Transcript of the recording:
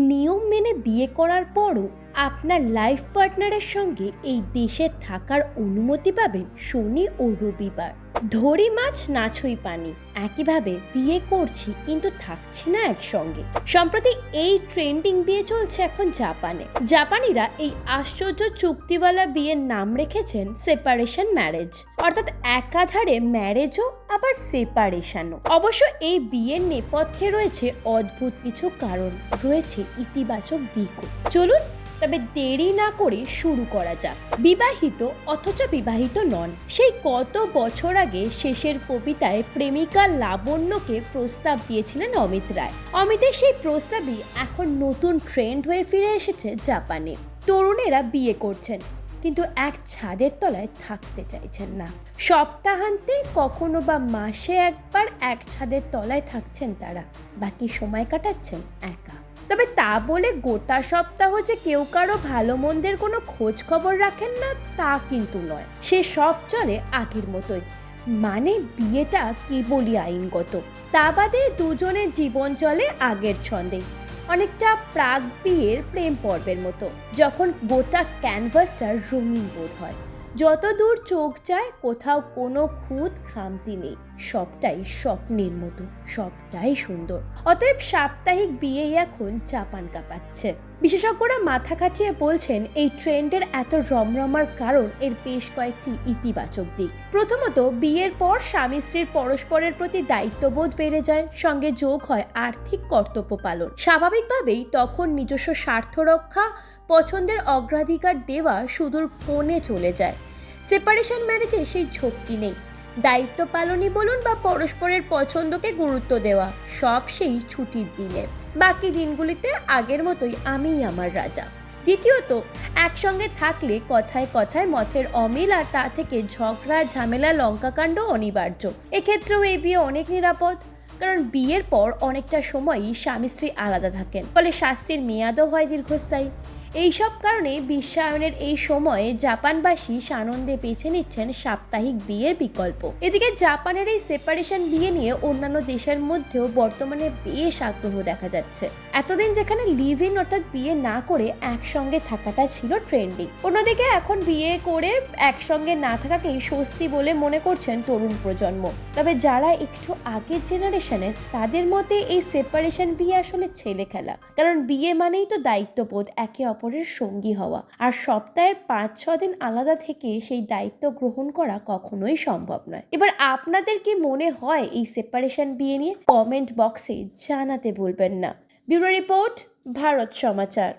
নিয়ম মেনে বিয়ে করার পরও আপনার লাইফ পার্টনারের সঙ্গে এই দেশে থাকার অনুমতি পাবেন শনি ও রবিবার। ধরি মাছ নাছই পানি। একইভাবে বিয়ে করছি, কিন্তু থাকছি না একসঙ্গে। সম্প্রতি এই ট্রেন্ডিং বিয়ে চলছে এখন জাপানে। জাপানিরা এই আশ্চর্য চুক্তিওয়ালা বিয়ের নাম রেখেছেন সেপারেশন ম্যারেজ। অর্থাৎ একাধারে ম্যারেজও, আবার সেপারেশনও। অবশ্য এই বিয়ের নেপথ্যে রয়েছে অদ্ভুত কিছু কারণ, রয়েছে ইতিবাচক দিকও। চলুন তবে দেরি না করে শুরু করা যাক। বিবাহিত অথচ বিবাহিত নন। সেই কত বছর আগে শেষের কবিতায় প্রেমিকা লাবণ্যকে প্রস্তাব দিয়েছিলেন অমিত রায়। অমিতের সেই প্রস্তাবই এখন নতুন ট্রেন্ড হয়ে ফিরে এসেছে জাপানে। তরুণেরা বিয়ে করছেন, কিন্তু এক ছাদের তলায় থাকতে চাইছেন না। সপ্তাহান্তে কখনো বা মাসে একবার এক ছাদের তলায় থাকছেন তারা। বাকি সময় কাটাচ্ছেন একা। তবে তা বলে গোটা সপ্তাহ যে কেউ কারও ভালো মন্দের কোনো খোঁজ খবর রাখেন না, তা কিন্তু নয়। সে সব চলে আগের মতোই। মানে বিয়েটা কেবলই আইনগত। তা বাদে দুজনের জীবন চলে আগের ছন্দে। অনেকটা প্রাক বিয়ের প্রেম পর্বের মতো, যখন গোটা ক্যানভাসটা রঙিন বোধ হয়। যত দূর চোখ যায়, কোথাও কোনো খুঁত খামতি নেই। সবটাই স্বপ্নের মতো, সবটাই সুন্দর। অতএব সাপ্তাহিক বিয়েই এখন চাপান কাঁপাচ্ছে। বিশেষজ্ঞরা মাথা খাটিয়ে বলছেন, এই ট্রেন্ডের এত রমরমার কারণ এর বেশ কয়েকটি ইতিবাচক দিক। প্রথমত, বিয়ের পর স্বামী স্ত্রীর পরস্পরের প্রতি দায়িত্ববোধ বেড়ে যায়, সঙ্গে যোগ হয় আর্থিক কর্তব্য পালন। স্বাভাবিকভাবেই তখন নিজস্ব স্বার্থ রক্ষা, পছন্দের অগ্রাধিকার দেওয়া সুদূর ফোনে চলে যায়। সেপারেশন ম্যারেজে সেই ঝক্কি নেই। দায়িত্ব পালনই বলুন বা পরস্পরের পছন্দকে গুরুত্ব দেওয়া, সব সেই ছুটির দিনে। বাকি দিনগুলিতে আগের মতোই আমিই আমার রাজা। দ্বিতীয়ত, একসঙ্গে থাকলে কথায় কথায় মথের অমিল আর তা থেকে ঝগড়া, ঝামেলা, লঙ্কাকাণ্ড অনিবার্য। এক্ষেত্রেও এই বিয়ে অনেক নিরাপদ, কারণ বিয়ের পর অনেকটা সময়ই স্বামী স্ত্রী আলাদা থাকেন। ফলে শাস্তির মেয়াদও হয় দীর্ঘস্থায়ী। এইসব কারণে বিশ্বায়নের এই সময়ে জাপানবাসী সানন্দে বেছে নিচ্ছেন সাপ্তাহিক বিয়ের বিকল্প। এদিকে জাপানের এই সেপারেশন বিয়ে নিয়ে অন্যান্য দেশের মধ্যেও বর্তমানে বেশ আগ্রহ দেখা যাচ্ছে। এতদিন যেখানে লিভ ইন অর্থাৎ বিয়ে না করে একসঙ্গে থাকাটা ছিল ট্রেন্ডিং। অন্যদিকে এখন বিয়ে করে একসঙ্গে না থাকাকেই স্বস্তি বলে মনে করছেন তরুণ প্রজন্ম। তবে যারা একটু আগের জেনারেশনের তাদের মতে এই সেপারেশন বিয়ে আসলে ছেলে খেলা কারণ বিয়ে মানেই তো দায়িত্ববোধ, একে অপরের সঙ্গী হওয়া। আর সপ্তাহের পাঁচ, ছ দিন আলাদা থেকে সেই দায়িত্ব গ্রহণ করা কখনোই সম্ভব নয়। এবার আপনাদের কি মনে হয় এই সেপারেশন বিয়ে নিয়ে? কমেন্ট বক্সে জানাতে ভুলবেন না। Bureau report, Bharat Samachar.